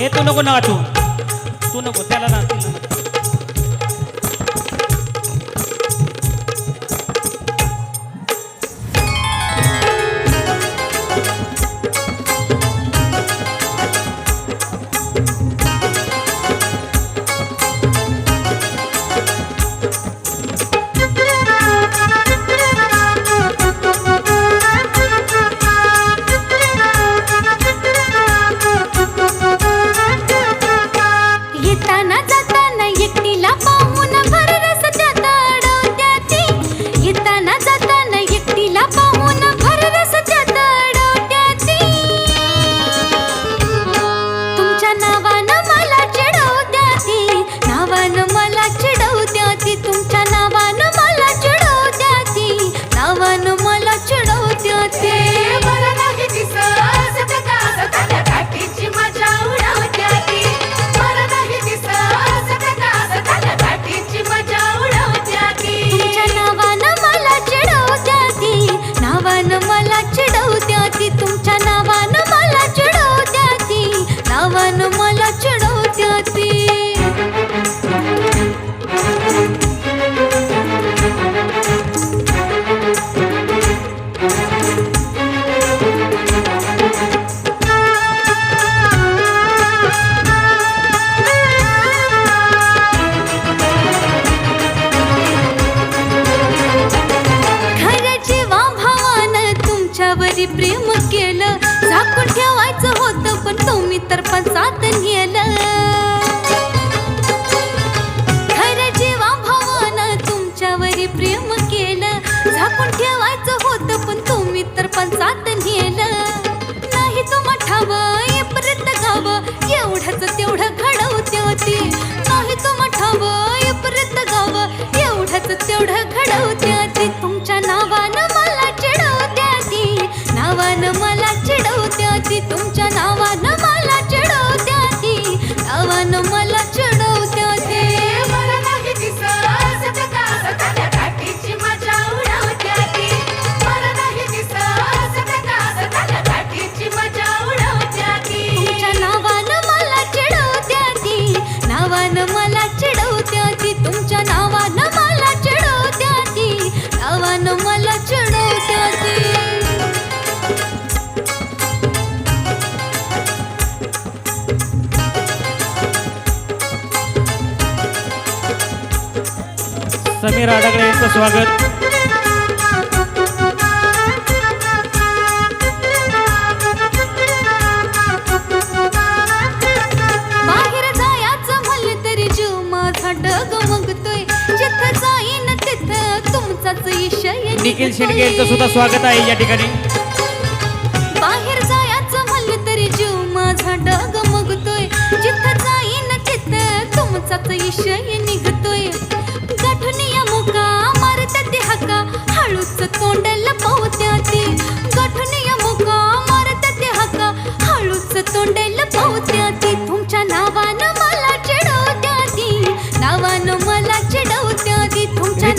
हे तू नको नाचू. तू नको त्याला नाचू. ನನ तेवढं घडवत्या ती. तुमच्या नावानं मला चिडवत्या ती. नावानं मला चिडवत्या ती. तुमच्या समीर आडागळे यांचं स्वागत. बाहेर जायचं तरी निखिल शेंडगे यांचं सुद्धा स्वागत आहे या ठिकाणी. बाहेर जायचं म्हणलं तरी जीव माझा डगमगतोय. जिथं जाईन तिथं तुमचाच इशय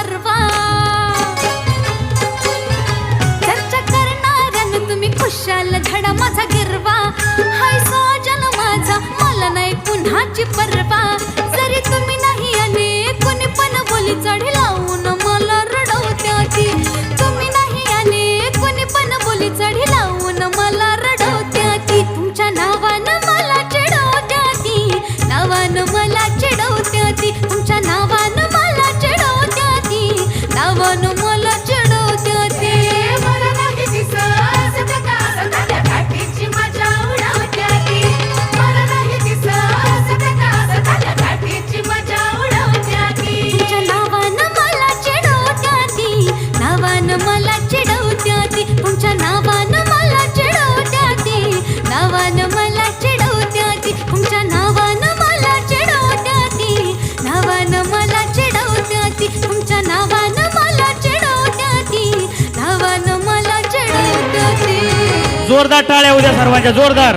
परवा. तुम्ही माझा गिरवा. हाय साजन माझा मला नाही पुन्हाची परवा. जोरदार टाळ्या उद्या सर्वांच्या जोरदार.